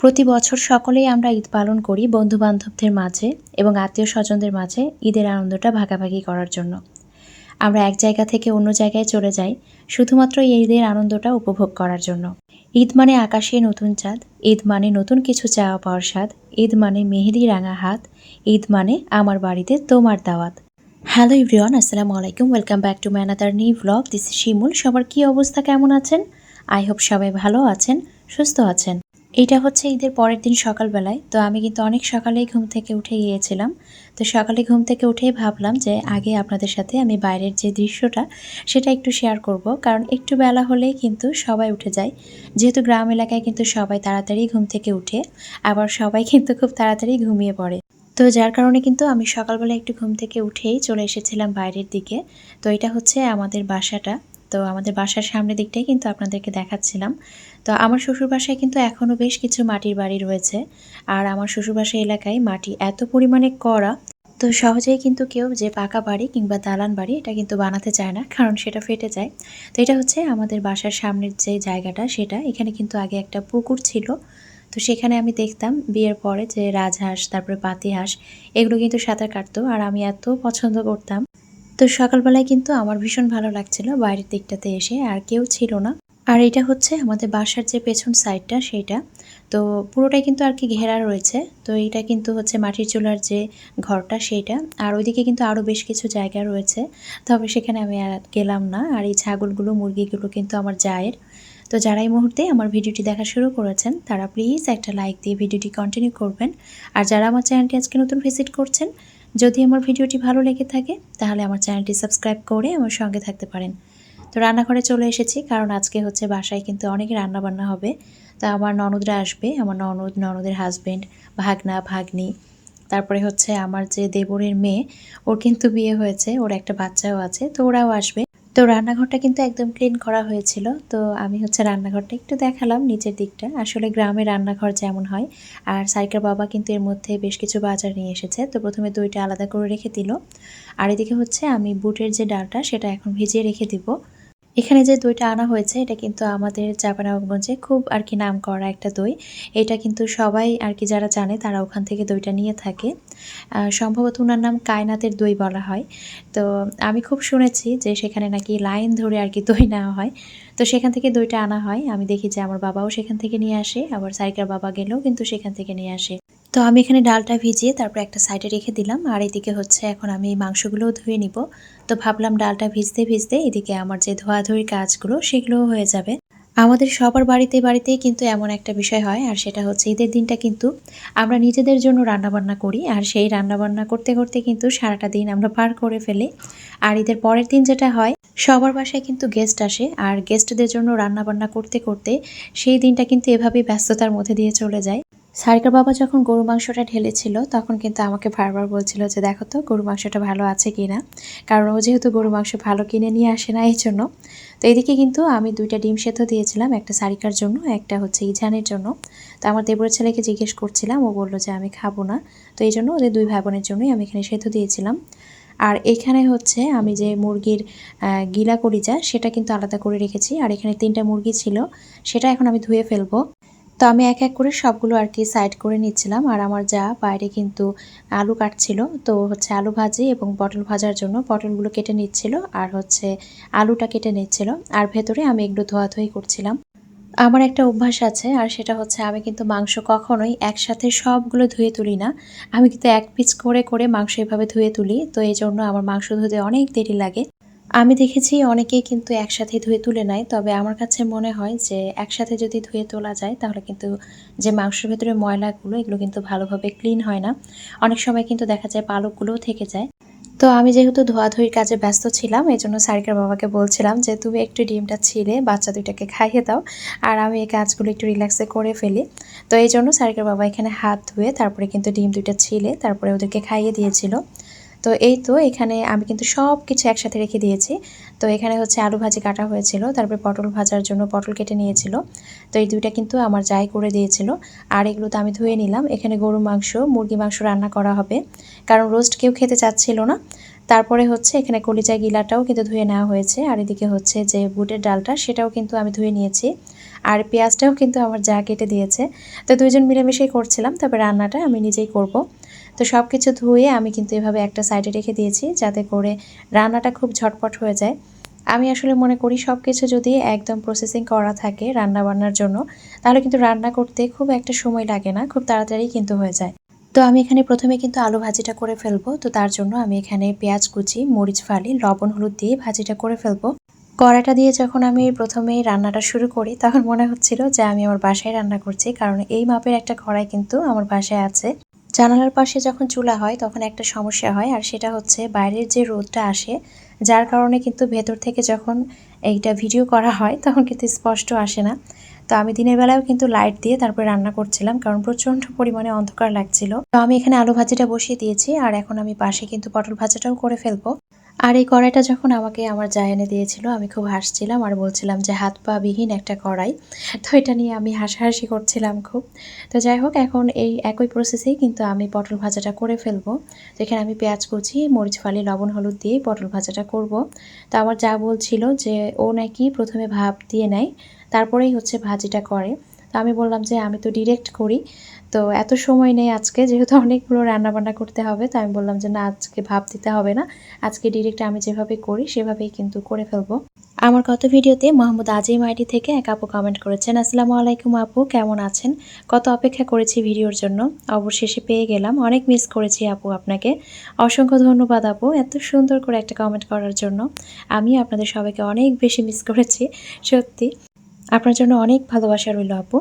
প্রতি বছর সকলেই আমরা ঈদ পালন করি বন্ধু বান্ধবদের মাঝে এবং আত্মীয় স্বজনদের মাঝে ঈদের আনন্দটা ভাগাভাগি করার জন্য। আমরা এক জায়গা থেকে অন্য জায়গায় চলে যাই শুধুমাত্র এই ঈদের আনন্দটা উপভোগ করার জন্য। ঈদ মানে আকাশে নতুন চাঁদ, ঈদ মানে নতুন কিছু চাওয়া পাওয়ার স্বাদ, ঈদ মানে মেহেদি রাঙা হাত, ঈদ মানে আমার বাড়িতে তোমার দাওয়াত। হ্যালো ইভরিওয়ান আসসালামু আলাইকুম, welcome back to another new blog, this Shimul. সবার কী অবস্থা, কেমন আছেন? আই হোপ সবাই ভালো আছেন, সুস্থ আছেন। এটা হচ্ছে ঈদের পরের দিন সকালবেলায়। তো আমি কিন্তু অনেক সকালেই ঘুম থেকে উঠে গিয়েছিলাম। তো সকালে ঘুম থেকে উঠেই ভাবলাম যে আগে আপনাদের সাথে আমি বাইরের যে দৃশ্যটা, সেটা একটু শেয়ার করব। কারণ একটু বেলা হলেই কিন্তু সবাই উঠে যায়। যেহেতু গ্রাম এলাকায় কিন্তু সবাই তাড়াতাড়ি ঘুম থেকে উঠে, আবার সবাই কিন্তু খুব তাড়াতাড়ি ঘুমিয়ে পড়ে। তো যার কারণে কিন্তু আমি সকালবেলা একটু ঘুম থেকে উঠেই চলে এসেছিলাম বাইরের দিকে। তো এটা হচ্ছে আমাদের বাসাটা। তো আমাদের বাসার সামনের দিকটাই কিন্তু আপনাদেরকে দেখাচ্ছিলাম। তো আমার শ্বশুর বাসায় কিন্তু এখনও বেশ কিছু মাটির বাড়ি রয়েছে। আর আমার শ্বশুর বাসা এলাকায় মাটি এত পরিমাণে করা তো সহজেই কিন্তু কেউ যে পাকা বাড়ি কিংবা দালান বাড়ি এটা কিন্তু বানাতে চায় না, কারণ সেটা ফেটে যায়। তো এটা হচ্ছে আমাদের বাসার সামনের যে জায়গাটা, সেটা এখানে কিন্তু আগে একটা পুকুর ছিল। তো সেখানে আমি দেখতাম বিয়ের পরে যে রাজহাঁস, তারপরে পাতি হাঁস এগুলো কিন্তু সাঁতার কাটতো আর আমি এত পছন্দ করতাম। তো সকালবেলায় কিন্তু আমার ভীষণ ভালো লাগছিল বাইরের দিকটাতে এসে, আর কেউ ছিল না। আর এটা হচ্ছে আমাদের বাসার যে পেছন সাইডটা সেইটা। তো পুরোটাই কিন্তু আর কি ঘেরা রয়েছে। তো এইটা কিন্তু হচ্ছে মাটির চুলার যে ঘরটা, সেইটা। আর ওইদিকে কিন্তু আরও বেশ কিছু জায়গা রয়েছে। তবে সেখানে আমি আর গেলাম না। আর এই ছাগলগুলো, মুরগিগুলো কিন্তু আমার জায়ের। তো যারা এই মুহূর্তে আমার ভিডিওটি দেখা শুরু করেছেন, তারা প্লিজ একটা লাইক দিয়ে ভিডিওটি কন্টিনিউ করবেন। আর যারা আমার চ্যানেলটি আজকে নতুন ভিজিট করছেন, যদি আমার ভিডিওটি ভালো লেগে থাকে, তাহলে আমার চ্যানেলটি সাবস্ক্রাইব করে আমার সঙ্গে থাকতে পারেন। তো রান্নাঘরে চলে এসেছি, কারণ আজকে হচ্ছে বাসায় কিন্তু অনেক রান্নাবান্না হবে। তা আমার ননদরা আসবে, আমার ননদ, ননদের হাজবেন্ড ভাগনা, ভাগ্নি। তারপরে হচ্ছে আমার যে দেবরের মেয়ে, ওর কিন্তু বিয়ে হয়েছে, ওর একটা বাচ্চাও আছে, তো ওরাও আসবে। তো রান্নাঘরটা কিন্তু একদম ক্লিন করা হয়েছিল, তো আমি হচ্ছে রান্নাঘরটা একটু দেখালাম নিচের দিকটা। আসলে গ্রামের রান্নাঘর যেমন হয়, আর সাইকের বাবা কিন্তু এর মধ্যে বেশ কিছু বাজার নিয়ে এসেছে, তো প্রথমে দইটা আলাদা করে রেখে দিল। আর এদিকে হচ্ছে আমি বুটের যে ডালটা, সেটা এখন ভিজিয়ে রেখে দিব। এখানে যে দইটা আনা হয়েছে, এটা কিন্তু আমাদের চাপানগঞ্জে খুব আর কি নাম করা একটা দই। এটা কিন্তু সবাই আর কি যারা জানে, তারা ওখান থেকে দইটা নিয়ে থাকে। সম্ভবত ওনার নাম কায়নাতের দই বলা হয়। তো আমি খুব শুনেছি যে সেখানে নাকি লাইন ধরে আর কি দই নেওয়া হয়। তো সেখান থেকে দইটা আনা হয়। আমি দেখি যে আমার বাবাও সেখান থেকে নিয়ে আসে, আবার সাইকার বাবা গেলেও কিন্তু সেখান থেকে নিয়ে আসে। তো আমি এখানে ডালটা ভিজিয়ে তারপর একটা সাইডে রেখে দিলাম। আর এদিকে হচ্ছে এখন আমি মাংসগুলোও ধুয়ে নিব। তো ভাবলাম ডালটা ভিজতে ভিজতে এদিকে আমার যে ধোয়াধুয়ি কাজগুলো সেগুলোও হয়ে যাবে। আমাদের সবার বাড়িতে বাড়িতেই কিন্তু এমন একটা বিষয় হয়, আর সেটা হচ্ছে ঈদের দিনটা কিন্তু আমরা নিজেদের জন্য রান্নাবান্না করি। আর সেই রান্নাবান্না করতে করতে কিন্তু সারাটা দিন আমরা পার করে ফেলি। আর ঈদের পরের দিন যেটা হয়, সবার বাসায় কিন্তু গেস্ট আসে। আর গেস্টদের জন্য রান্নাবান্না করতে করতে সেই দিনটা কিন্তু এভাবেই ব্যস্ততার মধ্যে দিয়ে চলে যায়। সারিকার বাবা যখন গরু মাংসটা ঢেলেছিল, তখন কিন্তু আমাকে বারবার বলছিল যে, দেখো তো গরু মাংসটা ভালো আছে কি না কারণ ও যেহেতু গরু মাংস ভালো কিনে নিয়ে আসে না এই জন্য তো এদিকে কিন্তু আমি দুইটা ডিম সেদ্ধ দিয়েছিলাম, একটা সারিকার জন্য, একটা হচ্ছে ইজানের জন্য। তো আমার দেবরের ছেলেকে জিজ্ঞেস করছিলাম, ও বলল যে, আমি খাব না। তো এই জন্য ওদের দুই ভাই বোনের জন্যই আমি এখানে সেদ্ধ দিয়েছিলাম। আর এখানে হচ্ছে আমি যে মুরগির গিলা কলিজা সেটা কিন্তু আলাদা করে রেখেছি। আর এখানে তিনটা মুরগি ছিল, সেটা এখন আমি ধুয়ে ফেলব। তো আমি এক এক করে সবগুলো আর কি সাইড করে নিচ্ছিলাম। আর আমার যা বাইরে কিন্তু আলু কাটছিল, তো হচ্ছে আলু ভাজি এবং পটল ভাজার জন্য পটলগুলো কেটে নিচ্ছিল আর হচ্ছে আলুটা কেটে নিচ্ছিল। আর ভেতরে আমি এগুলো ধোয়াধুয়ি করছিলাম। আমার একটা অভ্যাস আছে, আর সেটা হচ্ছে আমি কিন্তু মাংস কখনোই একসাথে সবগুলো ধুয়ে তুলি না। আমি কিন্তু এক পিস করে করে মাংস এভাবে ধুয়ে তুলি, তো এই জন্য আমার মাংস ধুতে অনেক দেরি লাগে। আমি দেখেছি অনেকেই কিন্তু একসাথে ধুয়ে তুলে নেয়, তবে আমার কাছে মনে হয় যে একসাথে যদি ধুয়ে তোলা যায়, তাহলে কিন্তু যে মাংসের ভেতরে ময়লাগুলো, এগুলো কিন্তু ভালোভাবে ক্লিন হয় না। অনেক সময় কিন্তু দেখা যায় পালকগুলোও থেকে যায়। তো আমি যেহেতু ধোয়াধুয়ির কাজে ব্যস্ত ছিলাম এই জন্য সারিকার বাবাকে বলছিলাম যে, তুমি একটু ডিমটা ছিলে, বাচ্চা দুইটাকে খাইয়ে দাও, আর আমি এই কাজগুলো একটু রিল্যাক্সে করে ফেলি। তো এই জন্য সারিকার বাবা এখানে হাত ধুয়ে, তারপরে কিন্তু ডিম দুইটা ছিলে, তারপরে ওদেরকে খাইয়ে দিয়েছিল। তো এই তো এখানে আমি কিন্তু সব কিছু একসাথে রেখে দিয়েছি। তো এখানে হচ্ছে আলু ভাজি কাটা হয়েছিল, তারপরে পটল ভাজার জন্য পটল কেটে নিয়েছিল। তো এই দুইটা কিন্তু আমার যাই করে দিয়েছিল। আর এগুলো তো আমি ধুয়ে নিলাম। এখানে গরু মাংস মুরগি মাংস রান্না করা হবে। কারণ রোস্ট কেউ খেতে চাচ্ছিল না। তারপরে হচ্ছে এখানে কলিজা গিলাটাও কিন্তু ধুয়ে নেওয়া হয়েছে। আর এদিকে হচ্ছে যে বুটের ডালটা, সেটাও কিন্তু আমি ধুয়ে নিয়েছি। আর পেঁয়াজটাও কিন্তু আমার যা কেটে দিয়েছে। তো দুইজন মিলেমিশেই করছিলাম। তবে রান্নাটা আমি নিজেই করব। তো সব কিছু ধুয়ে আমি কিন্তু এভাবে একটা সাইডে রেখে দিয়েছি যাতে করে রান্নাটা খুব ঝটপট হয়ে যায়। আমি আসলে মনে করি সব কিছু যদি একদম প্রসেসিং করা থাকে রান্না বান্নার জন্য, তাহলে কিন্তু রান্না করতে খুব একটা সময় লাগে না, খুব তাড়াতাড়ি কিন্তু হয়ে যায়। তো আমি এখানে প্রথমে কিন্তু আলু ভাজিটা করে ফেলব, তো তার জন্য আমি এখানে পেঁয়াজ কুচি, মরিচ ফালি, লবণ, হলুদ দিয়ে ভাজিটা করে ফেলব। কড়াটা দিয়ে যখন আমি প্রথমেই রান্নাটা শুরু করি, তখন মনে হচ্ছিল যে আমি আমার বাসায় রান্না করছি, কারণ এই মাপের একটা কড়াই কিন্তু আমার বাসায় আছে। জানালার পাশে যখন চুলা হয়, তখন একটা সমস্যা হয়। আর সেটা হচ্ছে বাইরের যে রোদটা আসে, যার কারণে কিন্তু ভেতর থেকে যখন এইটা ভিডিও করা হয়, তখন কিন্তু স্পষ্ট আসে না। তো আমি দিনের বেলাও কিন্তু লাইট দিয়ে তারপরে রান্না করছিলাম, কারণ প্রচণ্ড পরিমাণে অন্ধকার লাগছিল। তো আমি এখানে আলু ভাজিটা বসিয়ে দিয়েছি, আর এখন আমি পাশে কিন্তু পটল ভাজাটাও করে ফেলব। আর এই কড়াইটা যখন আমাকে আমার যা দিয়েছিল, আমি খুব হাসছিলাম আর বলছিলাম যে হাত পা বিহীন একটা কড়াই। তো এটা নিয়ে আমি হাসাহাসি করছিলাম খুব। তো যাই হোক, এখন এই একই প্রসেসেই কিন্তু আমি পটল ভাজাটা করে ফেলব। তো এখানে আমি পেঁয়াজ কুচি, মরিচ ফালি, লবণ, হলুদ দিয়ে পটল ভাজাটা করব। তো আমার যা বলছিল যে ও নাকি প্রথমে ভাপ দিয়ে নেয়, তারপরেই হচ্ছে ভাজিটা করে। তো আমি বললাম যে আমি তো ডিরেক্ট করি। তো এত সময় নেই আজকে, যেহেতু অনেকগুলো রান্নাবান্না করতে হবে তো আমি বললাম যে না, আজকে ভাব দিতে হবে না। আজকে ডিরেক্ট আমি যেভাবে করি, সেভাবেই কিন্তু করে ফেলব। আমার গত ভিডিওতে মোহাম্মদ আজিম আইডি থেকে এক আপু কমেন্ট করেছেন, আসসালামু আলাইকুম আপু, কেমন আছেন? কত অপেক্ষা করেছি ভিডিওর জন্য? অবশেষে পেয়ে গেলাম। অনেক মিস করেছি আপু আপনাকে। অসংখ্য ধন্যবাদ আপু এত সুন্দর করে একটা কমেন্ট করার জন্য। আমি আপনাদের সবাইকে অনেক বেশি মিস করেছি, সত্যি। আপনার জন্য অনেক ভালোবাসা রইল আপু।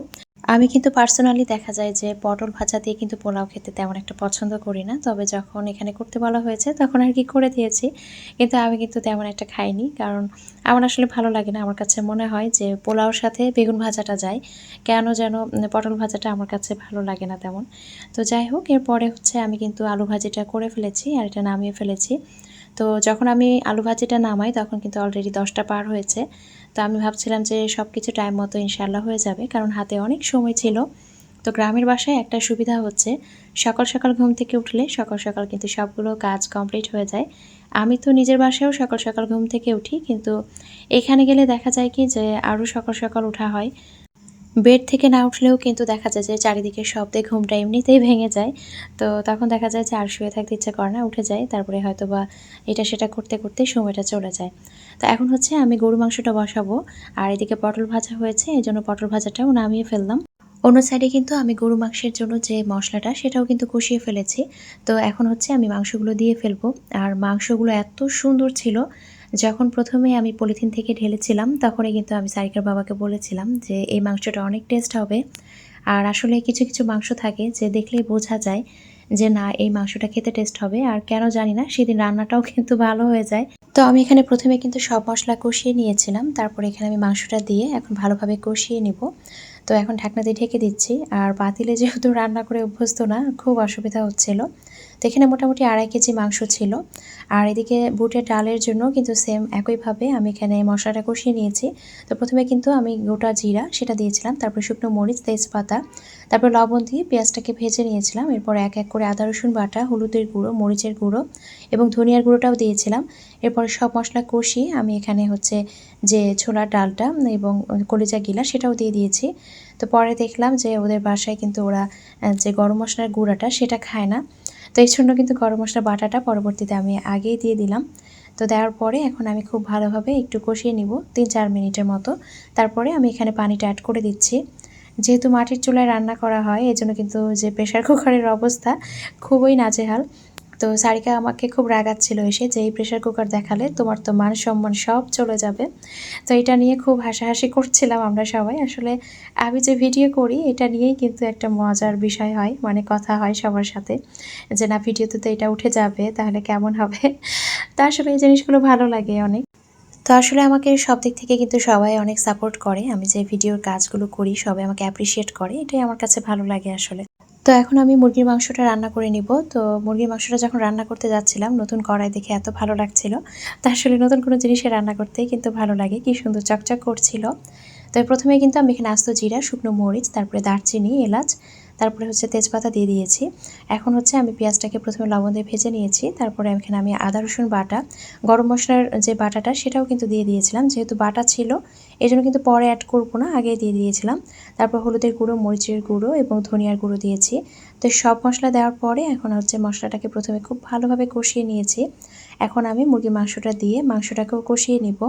আমি কিন্তু পার্সোনালি দেখা যায় যে পটল ভাজা দিয়ে কিন্তু পোলাও খেতে তেমন একটা পছন্দ করি না। তবে যখন এখানে করতে বলা হয়েছে, তখন আর কি করে দিয়েছি। কিন্তু আমি কিন্তু তেমন একটা খাইনি। কারণ আমার আসলে ভালো লাগে না। আমার কাছে মনে হয় যে পোলাওর সাথে বেগুন ভাজাটা যায়। কেন যেন পটল ভাজাটা আমার কাছে ভালো লাগে না তেমন। তো যাই হোক, এরপরে হচ্ছে আমি কিন্তু আলু ভাজিটা করে ফেলেছি আর এটা নামিয়ে ফেলেছি। তো যখন আমি আলু ভাজিটা নামাই, তখন কিন্তু অলরেডি দশটা পার হয়েছে। তো আমি ভাবছিলাম যে সব কিছু টাইম মতো ইনশাল্লাহ হয়ে যাবে, কারণ হাতে অনেক সময় ছিল। তো গ্রামের বাসায় একটা সুবিধা হচ্ছে, সকাল সকাল ঘুম থেকে উঠলে সকাল সকাল কিন্তু সবগুলো কাজ কমপ্লিট হয়ে যায়। আমি তো নিজের বাসায়ও সকাল সকাল ঘুম থেকে উঠি, কিন্তু এখানে গেলে দেখা যায় কি যে আরও সকাল সকাল ওঠা হয়। বেড থেকে না উঠলেও কিন্তু দেখা যায় যে চারিদিকে শব্দে ঘুমটা এমনিতেই ভেঙে যায়। তো তখন দেখা যায় যে আর শুয়ে থাকতে ইচ্ছে করে না, উঠে যায়। তারপরে হয়তো বা এটা সেটা করতে করতে সময়টা চলে যায়। তো এখন হচ্ছে আমি গরু মাংসটা বসাবো। আর এদিকে পটল ভাজা হয়েছে এই জন্য পটল ভাজাটাও নামিয়ে ফেললাম। অন্য সাইডে কিন্তু আমি গরু মাংসের জন্য যে মশলাটা, সেটাও কিন্তু কষিয়ে ফেলেছি। তো এখন হচ্ছে আমি মাংসগুলো দিয়ে ফেলব। আর মাংসগুলো এত সুন্দর ছিল, যখন প্রথমে আমি পলিথিন থেকে ঢেলেছিলাম, তখনই কিন্তু আমি সারিকার বাবাকে বলেছিলাম যে এই মাংসটা অনেক টেস্ট হবে। আর আসলে কিছু কিছু মাংস থাকে যে দেখলেই বোঝা যায় যে না, এই মাংসটা খেতে টেস্ট হবে। আর কেন জানি না, সেদিন রান্নাটাও কিন্তু ভালো হয়ে যায়। তো আমি এখানে প্রথমে কিন্তু সব মশলা কষিয়ে নিয়েছিলাম। তারপরে এখানে আমি মাংসটা দিয়ে এখন ভালোভাবে কষিয়ে নিব। তো এখন ঢাকনা দিয়ে ঢেকে দিচ্ছি। আর বাতিলে যেহেতু রান্না করে অভ্যস্ত না, খুব অসুবিধা হচ্ছিল। তো এখানে মোটামুটি আড়াই কেজি মাংস ছিল। আর এদিকে বুটের ডালের জন্য কিন্তু সেম একইভাবে আমি এখানে মশলাটা কষিয়ে নিয়েছি। তো প্রথমে কিন্তু আমি গোটা জিরা সেটা দিয়েছিলাম, তারপর শুকনো মরিচ, তেজপাতা, তারপর লবণ দিয়ে পেঁয়াজটাকে ভেজে নিয়েছিলাম। এরপর এক এক করে আদা, রসুন বাটা, হলুদের গুঁড়ো, মরিচের গুঁড়ো এবং ধনিয়ার গুঁড়োটাও দিয়েছিলাম। এরপরে সব মশলা কষিয়ে আমি এখানে হচ্ছে যে ছোলার ডালটা এবং কলিজা গিলা সেটাও দিয়ে দিয়েছি। তো পরে দেখলাম যে ওদের বাসায় কিন্তু ওরা যে গরম মশলার গুঁড়াটা সেটা খায় না। তো এর জন্য কিন্তু গরম মশলা বাটাটা পরবর্তীতে আমি আগেই দিয়ে দিলাম। তো দেওয়ার পরে এখন আমি খুব ভালোভাবে একটু কষিয়ে নিব তিন চার মিনিটের মতো। তারপরে আমি এখানে পানিটা অ্যাড করে দিচ্ছি। যেহেতু মাটির চুলায় রান্না করা হয়, এজন্য কিন্তু যে প্রেশার কুকারের অবস্থা খুবই নাজেহাল। তো সারিকা আমাকে খুব রাগাচ্ছিল এসে যে, এই প্রেশার কুকার দেখালে তোমার তো মান সম্মান সব চলে যাবে। তো এটা নিয়ে খুব হাসাহাসি করছিলাম আমরা সবাই। আসলে আমি যে ভিডিও করি, এটা নিয়েই কিন্তু একটা মজার বিষয় হয় মানে কথা হয় সবার সাথে যে, না ভিডিওতে তো এটা উঠে যাবে, তাহলে কেমন হবে? তা আসলে এই জিনিসগুলো ভালো লাগে অনেক। তো আসলে আমাকে সব দিক থেকে কিন্তু সবাই অনেক সাপোর্ট করে। আমি যে ভিডিওর কাজগুলো করি, সবাই আমাকে অ্যাপ্রিসিয়েট করে। এটাই আমার কাছে ভালো লাগে আসলে। তো এখন আমি মুরগির মাংসটা রান্না করে নিব। তো মুরগির মাংসটা যখন রান্না করতে যাচ্ছিলাম, নতুন কড়াই দেখে এত ভালো লাগছিল। তা আসলে নতুন কোনো জিনিসে রান্না করতে কিন্তু ভালো লাগে। কি সুন্দর চকচক করছিল। তো প্রথমে কিন্তু আমি এখানে আস্ত জিরা, শুকনো মরিচ, তারপরে দারচিনি, এলাচ তারপরে হচ্ছে তেজপাতা দিয়ে দিয়েছি। এখন হচ্ছে আমি পেঁয়াজটাকে প্রথমে লবণ দিয়ে ভেজে নিয়েছি, তারপরে এখানে আমি আদা, রসুন বাটা, গরম মশলার যে বাটাটা সেটাও কিন্তু দিয়ে দিয়েছিলাম। যেহেতু বাটা ছিল এই জন্য কিন্তু পরে অ্যাড করব না আগে দিয়ে দিয়েছিলাম। তারপর হলুদের গুঁড়ো, মরিচের গুঁড়ো এবং ধনিয়ার গুঁড়ো দিয়েছি। তো সব মশলা দেওয়ার পরে এখন হচ্ছে মশলাটাকে প্রথমে খুব ভালোভাবে কষিয়ে নিয়েছি। এখন আমি মুরগির মাংসটা দিয়ে মাংসটাকেও কষিয়ে নিব।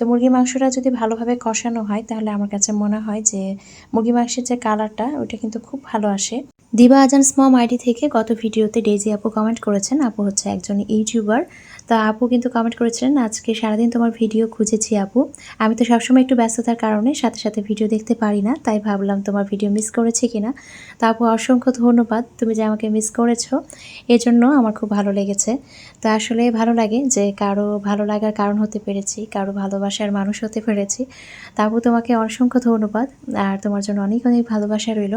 তো মুরগির মাংসটা যদি ভালোভাবে কষানো হয়, তাহলে আমার কাছে মনে হয় যে মুরগি মাংসের যে কালারটা ওইটা কিন্তু খুব ভালো আসে। দিবা আজান স্মম আইডি থেকে গত ভিডিওতে ডেজি আপু কমেন্ট করেছেন। আপু হচ্ছে একজন ইউটিউবার তা আপু কিন্তু কমেন্ট করেছিলেন, আজকে সারাদিন তোমার ভিডিও খুঁজেছি আপু। আমি তো সবসময় একটু ব্যস্ততার কারণে সাথে সাথে ভিডিও দেখতে পারি না, তাই ভাবলাম তোমার ভিডিও মিস করেছি কিনা? তা আপু, অসংখ্য ধন্যবাদ, তুমি যে আমাকে মিস করেছ। এজন্য আমার খুব ভালো লেগেছে। তো আসলে ভালো লাগে যে কারও ভালো লাগার কারণ হতে পেরেছি, কারও ভালোবাসার মানুষ হতে পেরেছি। তা আপু, তোমাকে অসংখ্য ধন্যবাদ, আর তোমার জন্য অনেক অনেক ভালোবাসা রইল।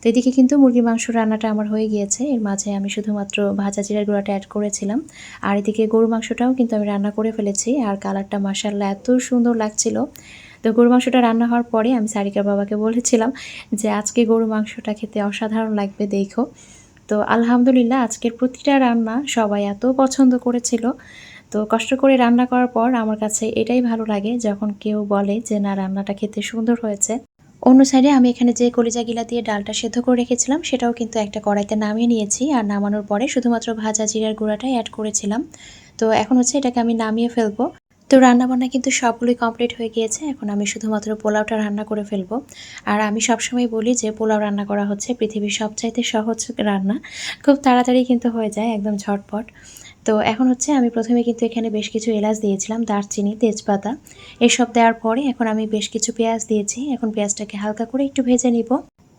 তো এদিকে কিন্তু মুরগির মাংস রান্নাটা আমার হয়ে গিয়েছে। এর মাঝে আমি শুধুমাত্র ভাজা জিরার গুঁড়াটা অ্যাড করেছিলাম। আর এদিকে গরু মাংসটাও কিন্তু আমি রান্না করে ফেলেছি। আর কালারটা মাসাল্লাহ এত সুন্দর লাগছিল। তো গরু মাংসটা রান্না হওয়ার পরে আমি সারিকার বাবাকে বলেছিলাম যে, আজকে গরু মাংসটা খেতে অসাধারণ লাগবে, দেখো। তো আলহামদুলিল্লাহ আজকের প্রতিটা রান্না সবাই এত পছন্দ করেছিল। তো কষ্ট করে রান্না করার পর আমার কাছে এটাই ভালো লাগে যখন কেউ বলে যে, না, রান্নাটা খেতে সুন্দর হয়েছে। অন্য সাইডে আমি এখানে যে কলিজা গিলা দিয়ে ডালটা সেদ্ধ করে রেখেছিলাম, সেটাও কিন্তু একটা কড়াইতে নামিয়ে নিয়েছি। আর নামানোর পরে শুধুমাত্র ভাজা জিরার গুঁড়াটাই অ্যাড করেছিলাম। তো এখন হচ্ছে এটাকে আমি নামিয়ে ফেলব। তো রান্নাবান্না কিন্তু সবগুলোই কমপ্লিট হয়ে গিয়েছে। এখন আমি শুধুমাত্র পোলাওটা রান্না করে ফেলব। আর আমি সবসময় বলি যে পোলাও রান্না করা হচ্ছে পৃথিবীর সবচাইতে সহজ রান্না। খুব তাড়াতাড়ি কিন্তু হয়ে যায়, একদম ঝটপট। তো এখন হচ্ছে আমি প্রথমে কিন্তু এখানে বেশ কিছু এলাচ দিয়েছিলাম, দারচিনি, তেজপাতা। এসব দেওয়ার পরে এখন আমি বেশ কিছু পেঁয়াজ দিয়েছি। এখন পেঁয়াজটাকে হালকা করে একটু ভেজে নিব।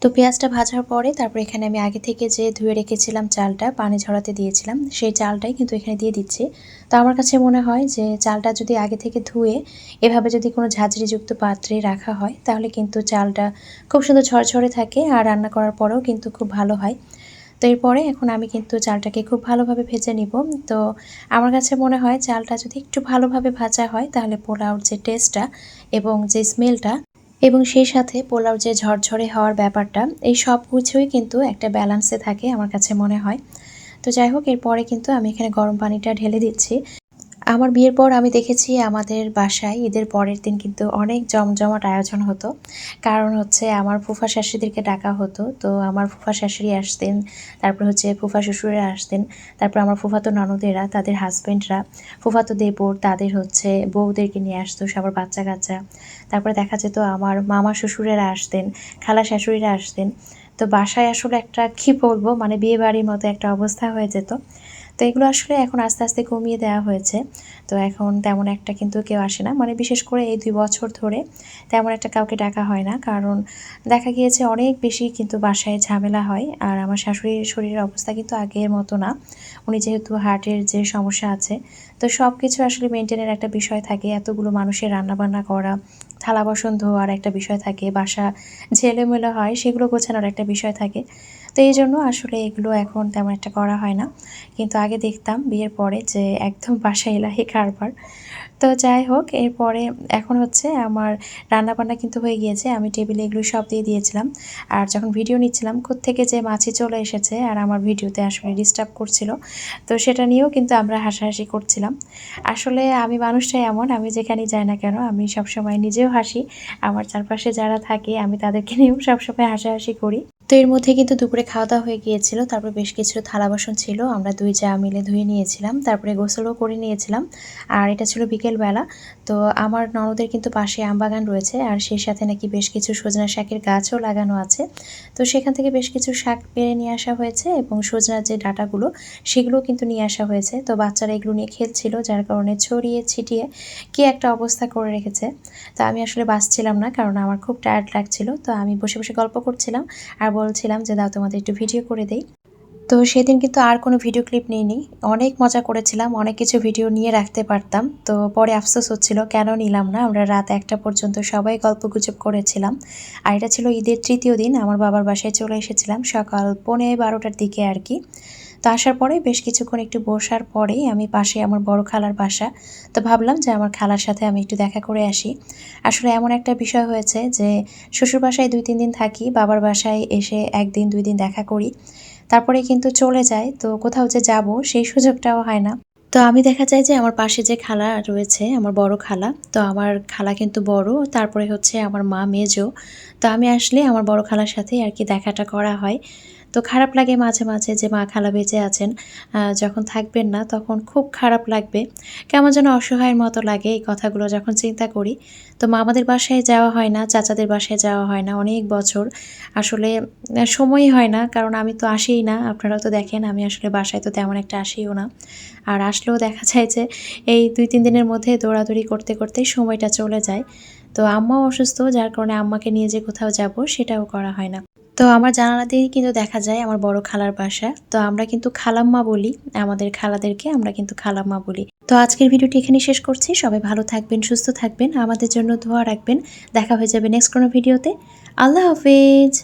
তো পেঁয়াজটা ভাজার পরে তারপর এখানে আমি আগে থেকে যে ধুয়ে রেখেছিলাম চালটা, পানি ঝরাতে দিয়েছিলাম, সেই চালটাই কিন্তু এখানে দিয়ে দিচ্ছি। তো আমার কাছে মনে হয় যে চালটা যদি আগে থেকে ধুয়ে এভাবে যদি কোনো ঝাঁঝরিযুক্ত পাত্রে রাখা হয়, তাহলে কিন্তু চালটা খুব সুন্দর ঝরঝরে থাকে আর রান্না করার পরেও কিন্তু খুব ভালো হয়। তো এরপরে এখন আমি কিন্তু চালটাকে খুব ভালোভাবে ভেজে নিব। তো আমার কাছে মনে হয় চালটা যদি একটু ভালোভাবে ভাজা হয় তাহলে পোলাওর যে টেস্টটা এবং যে স্মেলটা এবং সেই সাথে পোলাও যে ঝরঝরে হওয়ার ব্যাপারটা, এই সব কিছুই কিন্তু একটা ব্যালেন্সে থাকে আমার কাছে মনে হয়। তো যাই হোক, এরপরে কিন্তু আমি এখানে গরম পানিটা ঢেলে দিচ্ছি। আমার বিয়ের পর আমি দেখেছি আমাদের বাসায় ঈদের পরের দিন কিন্তু অনেক জমজমাট আয়োজন হতো। কারণ হচ্ছে আমার ফুফা শাশুড়িদেরকে ডাকা হতো। তো আমার ফুফা শাশুড়ি আসতেন, তারপর হচ্ছে ফুফা শ্বশুরেরা আসতেন, তারপর আমার ফুফাতো ননদেরা, তাদের হাজব্যান্ডরা ফুফাতো দেবর, তাদের হচ্ছে বউদেরকে নিয়ে আসতো, সবার বাচ্চা কাচ্চা। তারপরে দেখা যেত আমার মামা শ্বশুরেরা আসতেন, খালা শাশুড়িরা আসতেন। তো বাসায় আসলে একটা, কী বলব মানে বিয়ে বাড়ির মতো একটা অবস্থা হয়ে যেত। তো এগুলো আসলে এখন আস্তে আস্তে কমিয়ে দেওয়া হয়েছে। তো এখন তেমন একটা কিন্তু কেউ আসে না। মানে বিশেষ করে এই দুই বছর ধরে তেমন একটা কাউকে ডাকা হয় না। কারণ দেখা গিয়েছে অনেক বেশি কিন্তু বাসায় ঝামেলা হয়। আর আমার শাশুড়ির শরীরের অবস্থা কিন্তু আগের মতো না। উনি যেহেতু হার্টের যে সমস্যা আছে। তো সব কিছু আসলে মেনটেনের একটা বিষয় থাকে। এতগুলো মানুষের রান্নাবান্না করা, থালা বাসন ধোয়ার একটা বিষয় থাকে। বাসা ঝেলেমেলে হয়, সেগুলো গোছানোর একটা বিষয় থাকে। তো এই জন্য আসলে এগুলো এখন তেমন একটা করা হয় না। কিন্তু আগে দেখতাম বিয়ের পরে যে একদম বাসা এলাহি কারবার। তো যাই হোক, এরপরে এখন হচ্ছে আমার রান্নাবান্না কিন্তু হয়ে গিয়েছে। আমি টেবিলে এগুলো সব দিয়ে দিয়েছিলাম। আর যখন ভিডিও নিচ্ছিলাম থেকে যে মাছি চলে এসেছে আর আমার ভিডিওতে আসলে ডিস্টার্ব করছিল, তো সেটা নিয়েও কিন্তু আমরা হাসাহাসি করছিলাম। আসলে আমি মানুষটাই এমন, আমি যেখানেই যাই না কেন, আমি সবসময় নিজেও হাসি। আমার চারপাশে যারা থাকে, আমি তাদেরকে নিয়েও সবসময় হাসাহাসি করি। তো এর মধ্যে কিন্তু দুপুরে খাওয়া দাওয়া হয়ে গিয়েছিল, তারপর বেশ কিছু থালা বাসন ছিল, আমরা দুই চা মিলে ধুয়ে নিয়েছিলাম, তারপরে গোসলও করে নিয়েছিলাম। আর এটা ছিল বিকেলবেলা, তো আমার ননদের কিন্তু পাশে আমবাগান রয়েছে, আর সেই সাথে নাকি বেশ কিছু সজনা শাকের গাছও লাগানো আছে। তো সেখান থেকে বেশ কিছু শাক পেরে নিয়ে আসা হয়েছে, এবং সজনার যে ডাটাগুলো, সেগুলোও কিন্তু নিয়ে আসা হয়েছে। তো বাচ্চারা এগুলো নিয়ে খেলছিল, যার কারণে ছড়িয়ে ছিটিয়ে কি একটা অবস্থা করে রেখেছে। তো আমি আসলে বাঁচছিলাম না, কারণ আমার খুব টায়ার্ড লাগছিল। তো আমি বসে বসে গল্প করছিলাম, আর বলছিলাম যে, দাও তোমাদের একটু ভিডিও করে দেই। তো সেদিন কিন্তু আর কোনো ভিডিও ক্লিপ নিইনি। অনেক মজা করেছিলাম, অনেক কিছু ভিডিও নিয়ে রাখতে পারতাম। তো পরে আফসোস হচ্ছিল, কেন নিলাম না? আমরা রাত একটা পর্যন্ত সবাই গল্প গুজব করেছিলাম। আর এটা ছিল ঈদের তৃতীয় দিন, আমার বাবার বাসায় চলে এসেছিলাম সকাল পৌনে বারোটার দিকে আর কি। তো আসার পরে বেশ কিছুক্ষণ একটু বসার পরেই আমি পাশে আমার বড় খালার বাসা, তো ভাবলাম যে আমার খালার সাথে আমি একটু দেখা করে আসি। আসলে এমন একটা বিষয় হয়েছে যে শ্বশুর বাসায় দুই, তিন দিন থাকি, বাবার বাসায় এসে একদিন, দুই দিন দেখা করি। তারপরে কিন্তু চলে যায় তো কোথাও যে যাব সেই সুযোগটাও হয় না। তো আমি দেখা যায় যে আমার পাশে যে খালা রয়েছে, আমার বড় খালা, তো আমার খালা কিন্তু বড়, তারপরে হচ্ছে আমার মা মেজো। তো আমি আসলে আমার বড় খালার সাথে আর কি দেখাটা করা হয়। তো খারাপ লাগে মাঝে মাঝে যে মা খালা বেঁচে আছেন যখন থাকবেন না তখন খুব খারাপ লাগবে। কেমন যেন অসহায়ের মতো লাগে এই কথাগুলো যখন চিন্তা করি। তো মামাদের বাসায় যাওয়া হয় না, চাচাদের বাসায় যাওয়া হয় না অনেক বছর। আসলে সময়ই হয় না, কারণ আমি তো আসিই না। আপনারাও তো দেখেন, আমি আসলে বাসায় তো তেমন একটা আসিও না। আর আসলেও দেখা যায় যে এই দুই, তিন দিনের মধ্যে দৌড়াদৌড়ি করতে করতেই সময়টা চলে যায়। তো আম্মাও অসুস্থ, যার কারণে আম্মাকে নিয়ে যে কোথাও যাব সেটাও করা হয় না। তো আমার জানালাতেই কিন্তু দেখা যায় আমার বড় খালার বাসা। তো আমরা কিন্তু খালাম্মা বলি, আমাদের খালাদেরকে আমরা কিন্তু খালাম্মা বলি। তো আজকের ভিডিওটি এখানে শেষ করছি। সবাই ভালো থাকবেন, সুস্থ থাকবেন। আমাদের জন্য ধোয়া রাখবেন। দেখা হয়ে যাবে নেক্সট কোনো ভিডিওতে। আল্লাহ হাফেজ।